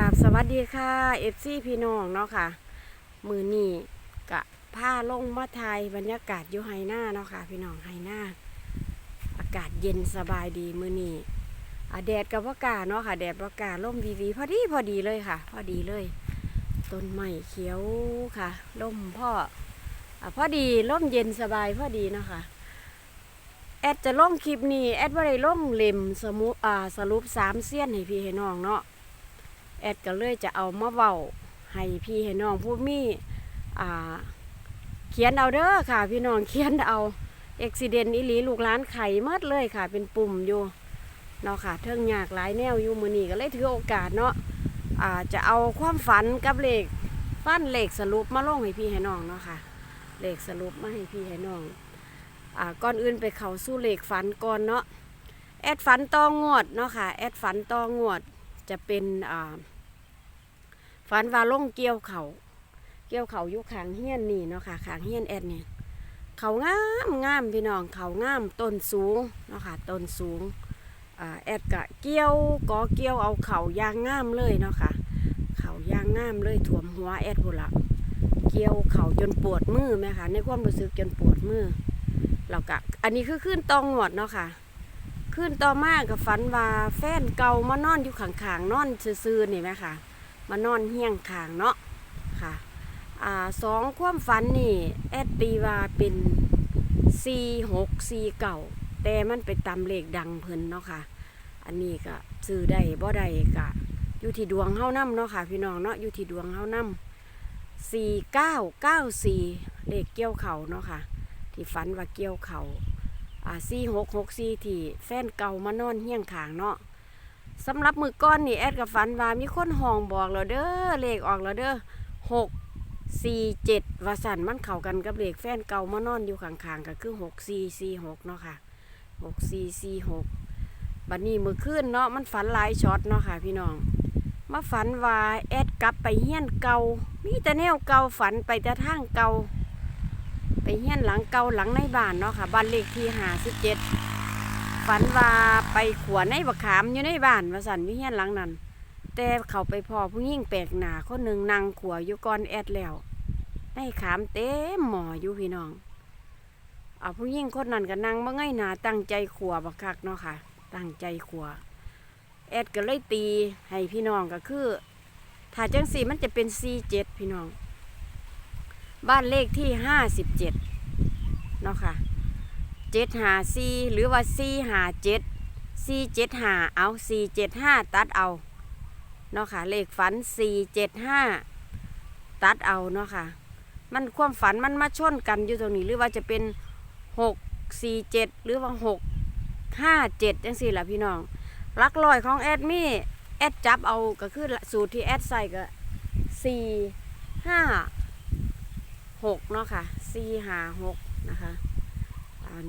ราบสวัสดีค่ะเอฟซีพี่น้องเนาะค่ะ มือนี่กะผ้าลงมาไทยบรรยากาศอยู่ไฮหน้าเนาะค่ะ พี่น้องไฮหน้าอากาศเย็นสบายดีมือนี่แดดกับว่ากาเนาะค่ะ แดดว่ากาล่มวีวีพอดีพอดีเลยค่ะ พอดีเลย ต้นไม้เขียวค่ะ ล่มพ่ออพอดีล่มเย็นสบายพอดีเนาะค่ะแอดจะล่งคลิปนี้แอดว่าได้ลงเล่มสมุอ่าสรุปสามเสี้ยนให้พี่ให้น้องเนาะ แอดก็เลยจะเอามาเว้าให้พี่ให้น้องผู้มีอ่าเขียนเอาเด้อค่ะ พี่น้องเขียนเอาอุบิเหตุอีหลีลูกหลานไข่มดเลยค่ะ เป็นปุ่มอยู่เนาะค่ะเทิงยากหลายแนวอยู่มือนี้ก็เลยถือโอกาสเนาะอ่าจะเอาความฝันกับเลขฟันเลขสรุปมาลงให้พี่ให้น้องเนาะค่ะเลขสรุปมาให้พี่ให้น้องอ่าก่อนอื่นไปเข้าสู้เลขฝันก่อนเนาะแอดฝันตองวดเนาะค่ะแอดฝันตองวดจะเป็นอ่า ฝันว่าลงเกี่ยวเขาเกี่ยวเขาอยู่ขางเฮียนนี่เนาะค่ะขางเฮียนแอดนี่เขางามงามพี่น้องเขางามต้นสูงเนาะค่ะต้นสูงแอดกะเกี่ยวกอเกี่ยวเอาเขายางงามเลยเนาะค่ะเขายางงามเลยถ่วมหัวแอดพุ่นละเกี่ยวเขาจนปวดมือไหมคะในความรู้สึกจนปวดมือแล้วก็อันนี้คือขึ้นตองหวดเนาะค่ะขึ้นต่อมากกับฝันว่าแฟนเก่ามานอนอยู่ขางๆนอนซื่อๆนี่ไหมค่ะ มานอนเฮี้ยงขางเนาะค่ะอ่าสองความฝันนี่แอดตีว่าเป็นสี่หกสี่เก่าแต่มันไปตามเลขดังเพิ่นเนาะค่ะ อันนี้ก็ซื้อได้บ่ได้ก็อยู่ที่ดวงเฮานํเนาะค่ะ พี่น้องเนาะอยู่ที่ดวงเฮานํสี่เก้าเก้าสี่เลขเกี่ยวเข่าเนาะค่ะ ที่ฝันว่าเกี่ยวเขาอ่าสี่หกหกสี่ที่แฟนเก่ามานอนเฮี้ยงขางเนาะ สำหรับมือก้อนนี่แอดกับฝันว่ามีคนห้องบอกแล้วเด้อเลขออกแล้วเด้อหกสี่เจ็ดวาสันมันเข้ากันกับเลขแฟนเก่ามานอนอยู่ข้างๆก็คือหกสี่สี่หกเนาะค่ะหกสี่สี่หกบัดนี้มือขึ้นเนาะมันฝันหลายช็อตเนาะค่ะ พี่น้องมาฝันว่าแอดกลับไปเฮี้ยนเก่ามีแต่แนวเก่าฝันไปแต่ทางเก่าไปเฮียนหลังเก่าหลังในบ้านเนาะค่ะบ้านเลขที่ห้าสิบเจ็ด ฝันว่าไปขวนในบักขามอยู่ในบ้านมาสั่นวิเฮียนหลังนั้น แต่เขาไปพอผู้หญิงแปลกหนาคนหนึ่งนั่งขวอยู่ก่อนแอดแล้วในขามเต็มหมออยู่พี่น้องเอาผู้หญิงคนนั้นก็นั่งบ่ง่ายหนาตั้งใจขวบักคักเนาะค่ะ ตั้งใจขวแอดก็เลยตีให้พี่น้องก็คือ ถ้าจังสีมันจะเป็นซีเจ็ดพี่น้อง บ้านเลขที่ห้าสิบเจ็ดเนาะค่ะ เจ็ดหาซีหรือว่าซีหาเจ็ดซีเจ็ดหาเอาซีเจ็ดห้าตัดเอาเนาะค่ะเลขฝันสี่เจ็ดห้าตัดเอาเนาะค่ะ มันความฝันมันมาชนกันอยู่ตรงนี้หรือว่าจะเป็นหกสี่เจ็ดหรือว่าหกห้าเจ็ดจังสี่ละพี่น้องหลักลอยของแอดมี่แอดจับเอาก็คือสูตรที่แอดใส่ก็สี่ห้าหกเนาะค่ะสี่หาหกนะคะ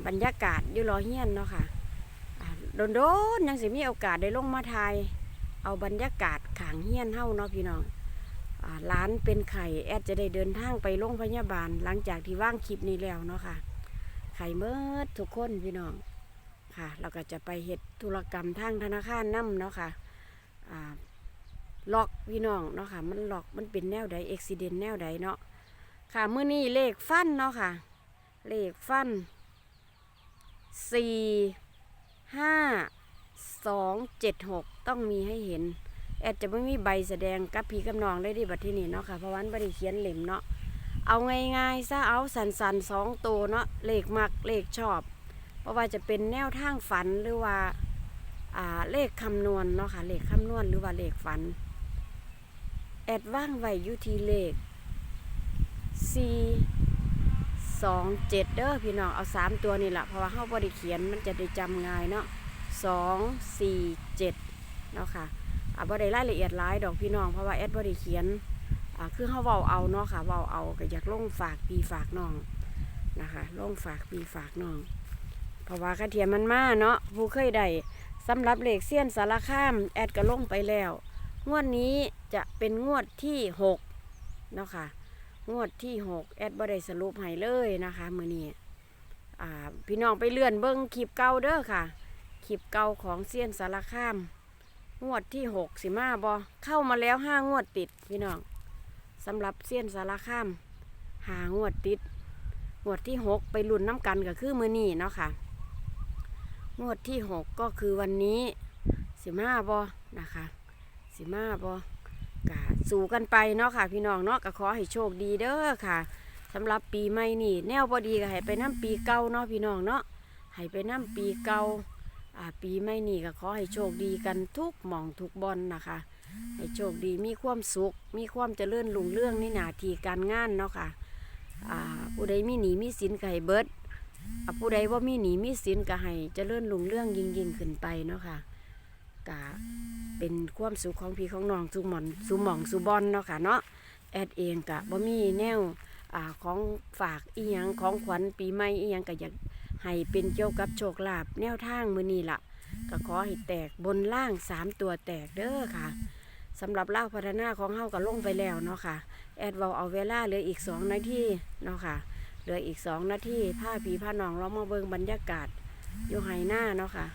บรรยากาศอยู่รอเฮียนเนาะค่ะอ่าโดนยังสิมีโอกาสได้ลงมาทายเอาบรรยากาศขางเฮียนเฮาเนาะพี่น้องร้านเป็นไข่แอดจะได้เดินทางไปโรงพยาบาล หลังจากที่ว่างคลิปนี้แล้วเนาะค่ะ ไข่เมิดทุกคนพี่น้องค่ะ เราก็จะไปเฮ็ดธุรกรรมทางธนาคารนํเนาะค่ะอ่าล็อกพี่น้องเนาะค่ะ มันล็อกมันเป็นแนวใดอุบิเหตุแนวใดเนาะค่ะเมื้อนี้เลขฟันเนาะค่ะ เลขฟัน สี่ห้าสองเจ็ดหกต้องมีให้เห็น แอดจะไม่มีใบแสดงกับพีกับน้องได้ดีบัดที่นี่เนาะค่ะเพราะวันบัไดเขียนเหล่มเนาะเอาง่ายๆซะเอาสันสันๆสองตัวเนาะเลขมักเลขชอบ เพราะว่าจะเป็นแนวทางฝันหรือว่าาเลขคำนวณเนาะค่ะเลขคำนวณหรือว่าเลขฝัน แอดว่างไว้อยู่ที่เลขสี่ สองเจ็ดเด้อพี่น้องเอาสามตัวนี่แหละเพราะว่าเขาบริเขียนมันจะได้จำง่ายเนาะสองสี่เจ็ดเนาะค่ะอ่าบ่ไดรายละเอียดหลายดอกพี่น้องเพราะว่าแอดบริเขียนอ่าคือเข้าเว้าเอาเนาะค่ะเว้าเอาก็อยากลงฝากปีฝากน้องนะคะลงฝากปีฝากน้อง เพราะว่ากระเทียมมันมาเนาะผู้เคยได้สำหรับเลขเซียนสารข้ามแอดก็ลงไปแล้ว งวดนี้จะเป็นงวดที่หกเนาะค่ะ งวดที่หกแอดบ่ได้สรุปให้เลยนะคะมือนี้พี่น้องไปเลื่อนเบิ้งคลิปเก่าเด้อค่ะคลิปเก่าของเซียนสารคาม งวดที่หกสิมาบอเข้ามาแล้วห้างวดติดพี่น้องสำหรับเซียนสารข้ามหางวดติด งวดที่หกไปลุ้นน้ำกันก็คือมือนี่เนาะค่ะ งวดที่หกก็คือวันนี้สิมาบอนะคะสิมาบอ กะสู่กันไปเนาะค่ะ พี่น้องเนาะก็ขอให้โชคดีเด้อค่ะสำหรับปีใหม่นี่ แนวบอดีก็ให้ไปน้ำปีเก่าเนาะพี่น้องเนาะให้ไปน้ำปีเก่าอ่าปีใหม่นี่ก็ขอให้โชคดีกันทุกหม่องทุกบอลนะคะ ให้โชคดีมีความสุข มีความเจริญรุ่งเรื่องในหน้าที่การงานเนาะค่ะอ่าผู้ใดมีหนีมีสินก็ให้เบิดผู้ใดว่ามีหนีมีสินก็ให้เจริญรุ่งเรื่องยิ่งยิ่งขึ้นไปเนาะค่ะกะ เป็นความสุขของพี่ของน้องสุหมอนสุหมองสุบอลเนาะค่ะเนาะแอดเองกะบ่มีแนวอ่าของฝากอีหยังของขวัญปีใหม่อีหยังก็อยากให้เป็นเกี่ยวกับโชคลาภแนวทางมื้อนี้ล่ะก็ขอให้แตกบนล่างสามตัวแตกเด้อค่ะสำหรับเล่าพัฒนาของเฮาก็ลงไปแล้วเนาะค่ะ แอดเวาเอาเวลาเหลืออีกสองนาทีเนาะค่ะเหลืออีกสองนาทีผ้าผีผ้าหนองเรามาเบิ่งบรรยากาศอยู่ไหหน้าเนาะค่ะ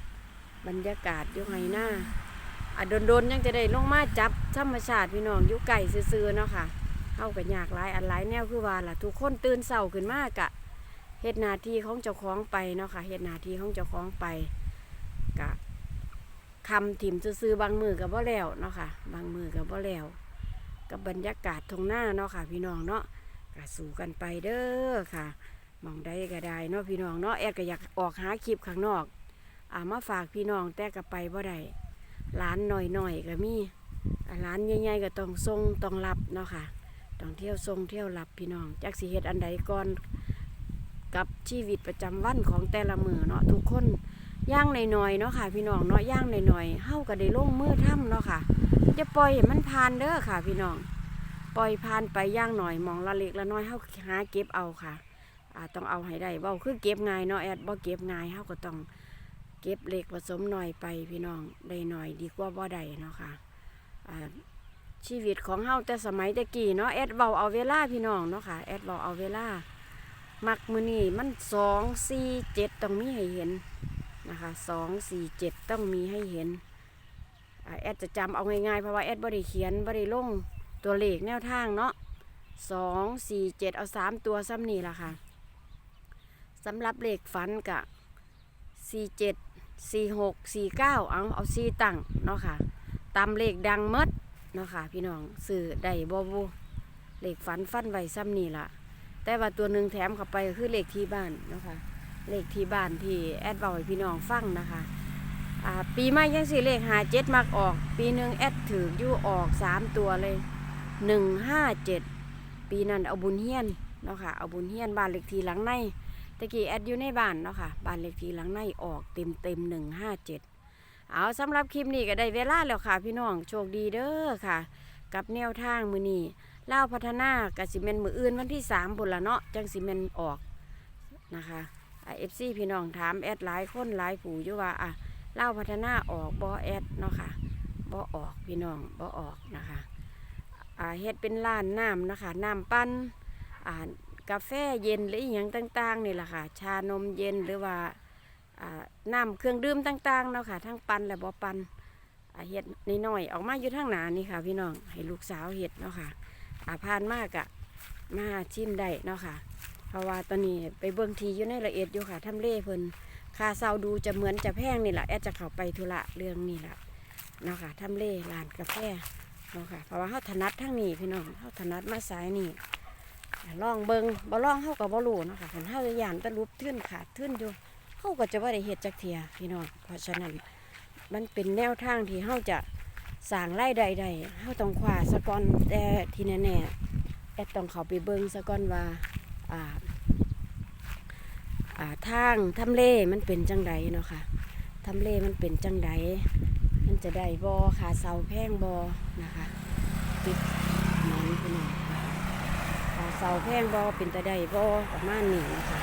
บรรยากาศอยู่ไหหน้า อะโดนๆยังจะได้ลงมาจับธรรมชาติพี่น้องอยู่ไก่ซื่อๆเนาะค่ะเฮากันยากหลายอันหลายแนวคือว่าล่ะทุกคนตื่นเช้าขึ้นมากะเฮ็ดนาทีของเจ้าของไปเนาะค่ะเฮ็ดนาทีของเจ้าของไปกะคำถิ่มซื้อๆบางมือกับบ่แล้วเนาะค่ะ บางมือกับบ่แล้วกับบรรยากาศทงหน้าเนาะค่ะ พี่น้องเนาะก็สู่กันไปเด้อค่ะมองได้ก็ได้เนาะพี่น้องเนาะแอดก็อยากออกหาคลิปข้างนอก อ่ามาฝากพี่น้องแต่ก็ไปบ่ได้ ร้านหน่อยๆก็มีอ่าร้านใหญ่ๆก็ต้องทรงต้องรับเนาะค่ะต้องเที่ยวทรงเที่ยวรับพี่น้องจักสิเฮ็ดอันใดก่อนกับชีวิตประจำวันของแต่ละมือเนาะทุกคนย่างหน่อยๆเนาะค่ะ พี่น้องเนาะย่างหน่อยๆเฮาก็ได้ลงมือทำเนาะค่ะจะปล่อยมันผ่านเด้อค่ะ พี่น้องปล่อยผ่านไปย่างหน่อยมองละเล็กละน้อยเฮาหาเก็บเอาค่ะต้องเอาให้ได้เว้าคือเก็บง่ายเนาะแอดบ่เก็บง่ายเฮาก็ต้อง เก็บเหล็กผสมหน่อยไปพี่น้องได้หน่อยดีกว่าบ่ได้เนาะค่ะอ่าชีวิตของเฮาแต่สมัยตะกี้เนาะแอดเว้าเอาเวลาพี่น้องเนาะค่ะแอดเว้าเอาเวลามักมือนี้มันสองสี่เจ็ดต้องมีให้เห็นนะคะสองสี่เจ็ดต้องมีให้เห็นแอดจะจำเอาง่ายๆเพราะว่าแอดบริเขียนบริลงตัวเลขแนวทางเนาะสองสี่เจ็ดเอาสามตัวซ้ำนี่ละค่ะสำหรับเลขฝันกะสี่เจ็ด สี่หกสี่เก้าเอาเอาสี่ตั้งเนาะค่ะ ตามเลขดังมดเนาะค่ะ พี่น้องสื่อได้บอบูเลขฝันฟันไว้ซ้ำนี่ละแต่ว่าตัวหนึ่งแถมเข้าไปคือเลขที่บ้านเนาะค่ะเลขที่บ้านที่แอดบอกให้พี่น้องฟังนะคะปีใหม่ยังสิเลขหาเจ็ดมักออก ปีหนึ่งแอดถืออยู่ออกสามตัวเลยหนึ่งห้าเจ็ดปีนั้นเอาบุญเฮียนเนาะค่ะเอาบุญเฮียนบ้านเลขที่หลังใน ตะกี้แอดอยู่ในบ้านเนาะค่ะบ้านเลขที่หลังในออกเต็มเต็มหนึ่งห้าเจ็ดเอาสำหรับคลิปนี้ก็ได้เวลาแล้วค่ะ พี่น้องโชคดีเด้อค่ะ กับแนวทางมือนี้เล่าพัฒนากับสิเมนมืออื่นวันที่สามบุนละเนาะจังสิเมนออกนะคะเอฟซีพี่น้องถามแอดหลายคนหลายผู้อยู่ว่าอะเล่าพัฒนาออกบอแอดเนาะค่ะบอออกพี่น้องบอออกนะคะอ่าเฮ็ดเป็นร้านน้ำนะคะน้ำปั้นอ่า กาแฟเย็นหรืออหย่างต่างๆนี่แหละค่ะ ชานมเย็นหรือว่าน้ำเครื่องดื่มต่างๆเนาะค่ะทั้งปันและบอปันเฮ็ดน้อยๆออกมาอยู่ทางหนานี่ค่ะ พี่น้องให้ลูกสาวเฮ็ดเนาะค่ะอ่าผ่านมากอะมาชิมได้เนาะค่ะ เพราะว่าตอนนี้ไปเบิ่งทีอยู่ในละเอียดอยู่ค่ะทำเล่เพิ่นค่าเซาดูจะเหมือนจะแพงนี่แหละแอดจะเข้าไปธุระเรื่องนี่แหละเนาะค่ะทำเล่ร้านกาแฟเนาะค่ะเพราะว่าเขาถนัดทั้งนี้พี่น้องเขาถนัดมาสายนี่ ลองเบิงบ่ลองเขาก็บ่รู้นะคะคนเฮาจะยานตะลุบทื่นขาดทื่นอยู่เขาก็จะบ่าได้เฮ็ดจักเทียพี่น้องเพราะฉะนั้นมันเป็นแนวทางที่เฮาจะสร้างรายได้ได้เฮาต้องคว้าสะกอนแต่ที่แน่ๆแอดต้องเขาไปเบิงสะกอนว่าอ่าอ่าทางทำเลมันเป็นจังไดเนาะค่ะทำเลมันเป็นจังไดมันจะได้บอขาเสาแพงบอนะคะติดหมอนพี่น้อง เสาแพงบอเป็นตะไดบอประมาณนี้นะคะ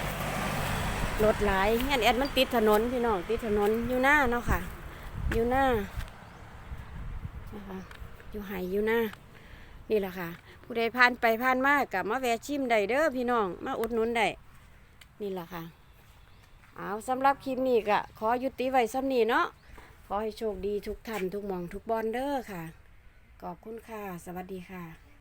รถหลายเงี้ยแอดมันติดถนนพี่น้องติดถนนอยู่หน้าเนาะค่ะอยู่หน้านะคะอยู่ไหอยู่หน้านี่แหละค่ะ ผู้ใดผ่านไปผ่านมากกับมาแวะชิมได้เด้อพี่น้องมาอุดหนุนได้นี่แหละค่ะเอาสำหรับคลิปนี้ก็ขอยุติไว้สำนี้เนาะขอให้โชคดีทุกท่านทุกมองทุกบอลเด้อค่ะขอบคุณค่ะ สวัสดีค่ะ